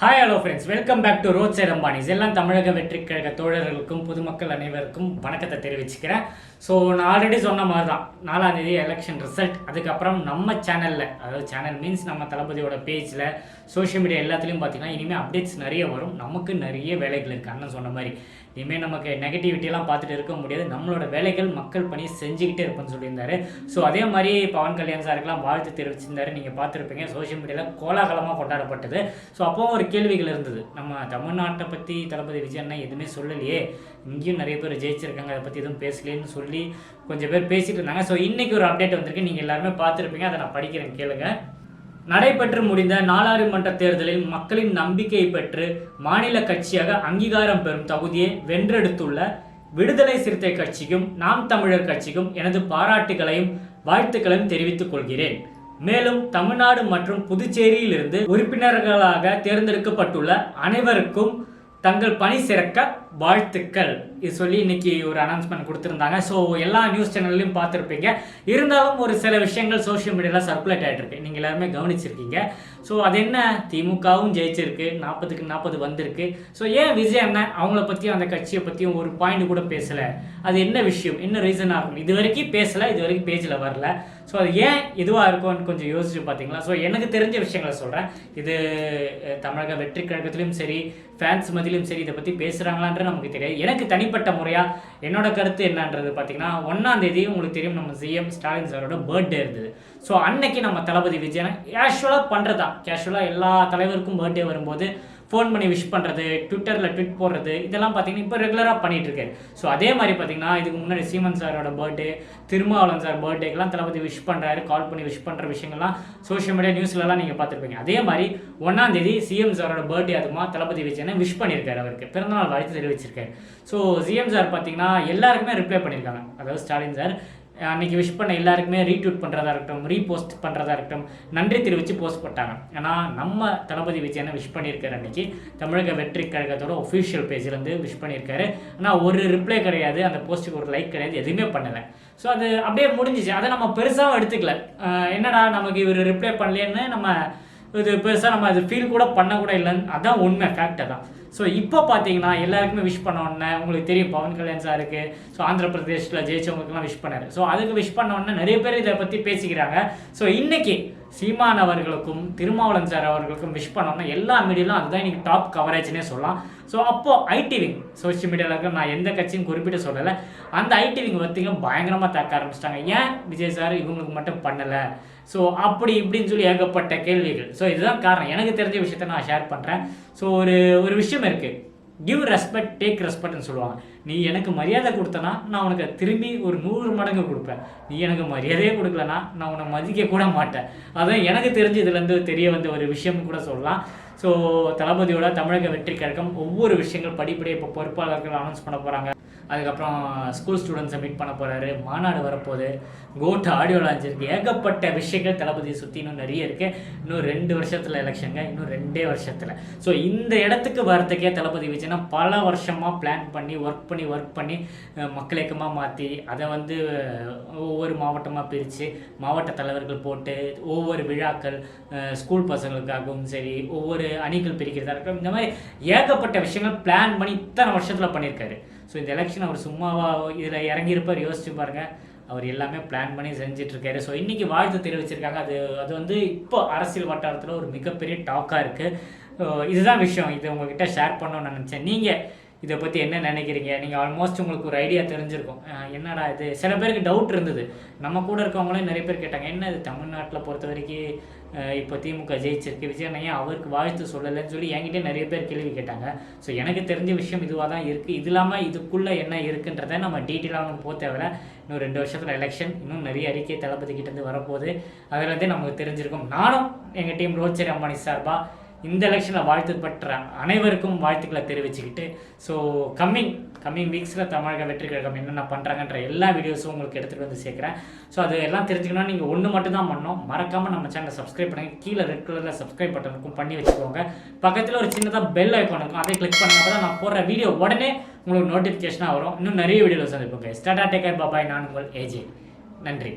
Hi hello friends welcome back to road side Ambanis எல்லாம் தமிழக வெற்றி கழக தோழர்களுக்கும் பொதுமக்கள் அனைவருக்கும் வணக்கத்தை தெரிவிச்சுக்கிறேன். ஸோ நான் ஆல்ரெடி சொன்ன மாதிரி தான் நாலாம் தேதி எலெக்ஷன் ரிசல்ட் அதுக்கப்புறம் நம்ம சேனலில் அதாவது சேனல் மீன்ஸ் நம்ம தளபதியோட பேஜில் சோஷியல் மீடியா எல்லாத்துலேயும் பார்த்தீங்கன்னா இனிமேல் அப்டேட்ஸ் நிறைய வரும். நமக்கு நிறைய வேலைகள் இருக்குது அண்ணன் சொன்ன மாதிரி. இனிமேல் நமக்கு நெகட்டிவிட்டியெல்லாம் பார்த்துட்டு இருக்க முடியாது. நம்மளோட வேலைகள் மக்கள் பணி செஞ்சுக்கிட்டே இருப்போம்னு சொல்லியிருந்தாரு. ஸோ அதே மாதிரி பவன் கல்யாண் சாருக்கெல்லாம் வாழ்த்து தெரிவிச்சிருந்தாரு. நீங்கள் பார்த்துருப்பீங்க. சோஷியல் மீடியாவில் கோலாகலமாக கொண்டாடப்பட்டது. ஸோ அப்போ ஒரு கேள்விகள் இருந்தது. நம்ம தமிழ்நாட்டை பற்றி தளபதி விஜய் எதுவுமே சொல்லலையே. இங்கேயும் நிறைய பேர் ஜெயிச்சிருக்காங்க அதை பற்றி எதுவும் பேசலேன்னு சொல்லி கொஞ்சம் பேர் பேசிட்டு இருந்தாங்க. ஸோ இன்னைக்கு ஒரு அப்டேட் வந்திருக்கு. நீங்கள் எல்லாருமே பார்த்துருப்பீங்க. அதை நான் படிக்கிறேன் கேளுங்க. நடைபெற்று முடிந்த நாடாளுமன்ற தேர்தலில் மக்களின் நம்பிக்கை பெற்று மாநில கட்சியாக அங்கீகாரம் பெறும் தகுதியை வென்றெடுத்துள்ள விடுதலை சிறுத்தை கட்சிக்கும் நாம் தமிழர் கட்சிக்கும் எனது பாராட்டுகளையும் வாழ்த்துக்களையும் தெரிவித்துக் கொள்கிறேன். மேலும் தமிழ்நாடு மற்றும் புதுச்சேரியிலிருந்து உறுப்பினர்களாக தேர்ந்தெடுக்கப்பட்டுள்ள அனைவருக்கும் தங்கள் பணி சிறக்க வாழ்த்துக்கள். இது சொல்லி இன்னைக்கு ஒரு அனௌன்ஸ்மெண்ட் கொடுத்துருந்தாங்க. ஸோ எல்லா நியூஸ் சேனல்லையும் பார்த்துருப்பீங்க. இருந்தாலும் ஒரு சில விஷயங்கள் சோஷியல் மீடியாவில் சர்க்குலேட் ஆகிட்டு நீங்கள் எல்லாருமே கவனிச்சிருக்கீங்க. ஸோ அது என்ன? திமுகவும் ஜெயிச்சிருக்கு. நாற்பதுக்கு நாற்பது வந்திருக்கு. ஸோ ஏன் விஜய் அண்ணன் அவங்கள பற்றியும் அந்த கட்சியை பற்றியும் ஒரு பாயிண்ட் கூட பேசலை? அது என்ன விஷயம்? என்ன ரீசனாக இருக்கும்? இது வரைக்கும் பேசலை இது வரைக்கும் பேஜில் வரல. ஸோ அது ஏன் இதுவாக இருக்கும்னு கொஞ்சம் யோசிச்சு பார்த்தீங்களா ஸோ எனக்கு தெரிஞ்ச விஷயங்களை சொல்கிறேன் இது தமிழக வெற்றி கழகத்திலையும் சரி ஃபேன்ஸ் மதியிலும் சரி இதை பற்றி பேசுகிறாங்களான்ற நமக்கு தெரியாது. எனக்கு தனிப்பட்ட முறையாக என்னோட கருத்து என்னன்றது பார்த்தீங்கன்னா ஒன்றாம் தேதி உங்களுக்கு தெரியும் நம்ம சிஎம் ஸ்டாலின் சாரோட பர்த்டே இருந்தது. ஸோ அன்னைக்கு நம்ம தளபதி விஜயனை கேஷுவலாக பண்ணுறதா கேஷுவலாக எல்லா தலைவருக்கும் பர்த்டே வரும்போது ஃபோன் பண்ணி விஷ் பண்ணுறது ட்விட்டரில் ட்விட் போடுறது இதெல்லாம் பார்த்தீங்கன்னா இப்போ ரெகுலராக பண்ணிகிட்டு இருக்காரு ஸோ அதே மாதிரி பார்த்தீங்கன்னா இதுக்கு முன்னாடி சீமன் சாரோட பர்த்டே திருமாவளவன் சார் பர்த்டேக்கெல்லாம் தளபதி விஷ் பண்ணுறாரு கால் பண்ணி விஷ் பண்ணுற விஷயங்கள்லாம் சோஷியல் மீடியா நியூஸ்லலாம் நீங்கள் பார்த்துருப்பீங்க அதே மாதிரி ஒன்றாம் தேதி சிஎம் சாரோட பர்த்டே அதுமா தளபதி விஜயனை விஷ் பண்ணியிருக்காரு அவருக்கு. பிறந்தநாள் வாழ்த்து தெரிவிச்சிருக்காரு. ஸோ சிஎம் சார் பார்த்தீங்கன்னா எல்லாருக்குமே ரிப்ளை பண்ணியிருக்காங்க. அதாவது ஸ்டாலின் சார் அன்றைக்கி விஷ் பண்ண எல்லாருக்குமே ரீட்வீட் பண்ணுறதா இருக்கட்டும் ரீபோஸ்ட் பண்ணுறதா இருக்கட்டும் நன்றி தெரிவித்து போஸ்ட் போட்டாங்க. ஏன்னா நம்ம தளபதி விஜயனை விஷ் பண்ணியிருக்காரு அன்றைக்கி தமிழக வெற்றி கழகத்தோட ஒஃபிஷியல் பேஜ்லேருந்து விஷ் பண்ணியிருக்காரு. ஆனால் ஒரு ரிப்ளை கிடையாது. அந்த போஸ்ட்டுக்கு ஒரு லைக் கிடையாது. எதுவுமே பண்ணலை. ஸோ அது அப்படியே முடிஞ்சிச்சு. அதை நம்ம பெருசாகவும் எடுத்துக்கல. என்னடா நமக்கு இவர் ரிப்ளை பண்ணலேன்னு நம்ம இது பெருசாக நம்ம அது ஃபீல் கூட பண்ணக்கூட இல்லைன்னு அதான் உண்மை ஃபேக்ட் தான் ஸோ இப்போ பார்த்தீங்கன்னா எல்லாருக்குமே விஷ் பண்ண உடனே உங்களுக்கு தெரியும் பவன் கல்யாண் சாருக்கு ஸோ ஆந்திர பிரதேஷில் ஜெயிச்சவங்களுக்குலாம் விஷ் பண்ணார். ஸோ அதுக்கு விஷ் பண்ண உடனே நிறைய பேர் இதை பற்றி பேசிக்கிறாங்க. ஸோ இன்னைக்கு சீமான் அவர்களுக்கும் திருமாவளன் சார் அவர்களுக்கும் விஷ் பண்ணோம்னா எல்லா மீடியாலும் அதுதான் இன்னைக்கு டாப் கவரேஜ்னே சொல்லலாம். ஸோ அப்போ ஐடி விங் சோஷியல் மீடியாவில் இருக்க நான் எந்த கட்சியும் குறிப்பிட்டு சொல்லலை. அந்த ஐடி விங் பார்த்தீங்க பயங்கரமாக தாக்க ஆரம்பிச்சிட்டாங்க. ஏன்? விஜய் சார் இவங்களுக்கு மட்டும் பண்ணலை. ஸோ அப்படி இப்படின்னு சொல்லி ஏகப்பட்ட கேள்விகள். ஸோ இதுதான் காரணம். எனக்கு தெரிஞ்ச விஷயத்த நான் ஷேர் பண்ணுறேன் ஸோ ஒரு ஒரு விஷயம் இருக்குது கிவ் ரெஸ்பெக்ட் டேக் ரெஸ்பெக்ட்னு சொல்லுவாங்க. நீ எனக்கு மரியாதை கொடுத்தனா நான் உனக்கு திரும்பி ஒரு நூறு மடங்கு கொடுப்பேன். நீ எனக்கு மரியாதையே கொடுக்கலனா நான் உன்னை மதிக்க கூட மாட்டேன். அதான் எனக்கு தெரிஞ்சு இதுலேருந்து தெரிய வந்த ஒரு விஷயம் கூட சொல்லலாம். ஸோ தளபதியோட தமிழக வெற்றி கழகம் ஒவ்வொரு விஷயங்கள் படிப்படியாக இப்போ பொறுப்பாளர்கள் அனௌன்ஸ் பண்ண போகிறாங்க அதுக்கப்புறம் ஸ்கூல் ஸ்டூடெண்ட்ஸை மீட் பண்ண போகிறாரு மாநாடு வரப்போகுது. கோட் ஆடியோ லான்ச் இருக்குது ஏகப்பட்ட விஷயங்கள் தளபதியை சுற்றி இன்னும் நிறைய இருக்குது இன்னும் ரெண்டு வருஷத்தில் எலெக்ஷனுங்க இன்னும் ரெண்டே வருஷத்தில். ஸோ இந்த இடத்துக்கு வரதுக்கே தளபதி விஜய்னா பல வருஷமாக பிளான் பண்ணி ஒர்க் பண்ணி ஒர்க் பண்ணி மக்கள் இயக்கமாக மாற்றி அதை வந்து ஒவ்வொரு மாவட்டமாக பிரித்து மாவட்ட தலைவர்கள் போட்டு ஒவ்வொரு விழாக்கள் ஸ்கூல் பசங்களுக்காகவும் சரி ஒவ்வொரு அணிகள் பிரிக்கிறதா இருக்கட்டும் இந்த மாதிரி ஏகப்பட்ட விஷயங்கள் பிளான் பண்ணி இத்தனை வருஷத்தில் பண்ணியிருக்காரு. ஸோ இந்த எலெக்ஷன் அவர் சும்மாவா இதில் இறங்கியிருப்பார் யோசிச்சு பாருங்க. அவர் எல்லாமே பிளான் பண்ணி செஞ்சுட்டு இருக்காரு ஸோ இன்னைக்கு வாழ்த்து தெரிவிச்சிருக்காங்க. அது அது வந்து இப்போ அரசியல் வட்டாரத்தில் ஒரு மிகப்பெரிய டாக்காக இருக்குது இதுதான் விஷயம். இது உங்ககிட்ட ஷேர் பண்ணணும்னு நினச்சேன். நீங்கள் இதை பற்றி என்ன நினைக்கிறீங்க? நீங்கள் ஆல்மோஸ்ட் உங்களுக்கு ஒரு ஐடியா தெரிஞ்சிருக்கும். என்னடா இது? சில பேருக்கு டவுட் இருந்தது. நம்ம கூட இருக்கவங்களே நிறைய பேர் கேட்டாங்க என்ன இது? தமிழ்நாட்டில் பொறுத்த வரைக்கும் இப்போ திமுக ஜெயிச்சிருக்கு. விஜய் அவருக்கு வாழ்த்து சொல்லலைன்னு சொல்லி என்கிட்டே நிறைய பேர் கேள்வி கேட்டாங்க. ஸோ எனக்கு தெரிஞ்ச விஷயம் இதுவாக தான் இருக்குது இது இல்லாமல் இதுக்குள்ளே என்ன இருக்குன்றத நம்ம டீட்டெயிலாக ஒன்றும் போக தேவையில்ல. இன்னும் ரெண்டு வருஷத்தில் எலெக்ஷன் இன்னும் நிறைய அறிக்கை தளபதி கிட்டேருந்து வரப்போகுது. அதிலேருந்தே நமக்கு தெரிஞ்சிருக்கும். நானும் எங்கள் டீம் ரோச்சரி அம்பானி சார்பாக இந்த எலெக்ஷனில் வாழ்த்து பெற்ற அனைவருக்கும் வாழ்த்துக்களை தெரிவிச்சுக்கிட்டு ஸோ கம்மிங் கம்மிங் வீக்ஸில் தமிழக வெற்றி கழகம் என்னென்ன பண்ணுறாங்கன்ற எல்லா வீடியோஸும் உங்களுக்கு எடுத்துகிட்டு வந்து சேர்க்குறேன். ஸோ அது எல்லாம் தெரிஞ்சுக்கணும்னா நீங்கள் ஒன்று மட்டும் தான் பண்ணணும். மறக்காமல் நம்ம சேனலை சப்ஸ்கிரைப் பண்ணுங்கள் கீழே ரெட் கலரில் சப்ஸ்கிரைப் பட்டன் இருக்கும் பண்ணி வச்சுக்கோங்க. பக்கத்தில் ஒரு சின்னதாக பெல் ஐக்கான் இருக்கும் அதை கிளிக் பண்ணால் தான் நான் போடுற வீடியோ உடனே உங்களுக்கு நோட்டிஃபிகேஷனாக வரும். இன்னும் நிறைய வீடியோஸ் சந்திப்போங்க ஸ்டார்டா டேக்கர் பாபாய் நான் உங்கள் ஏஜே நன்றி.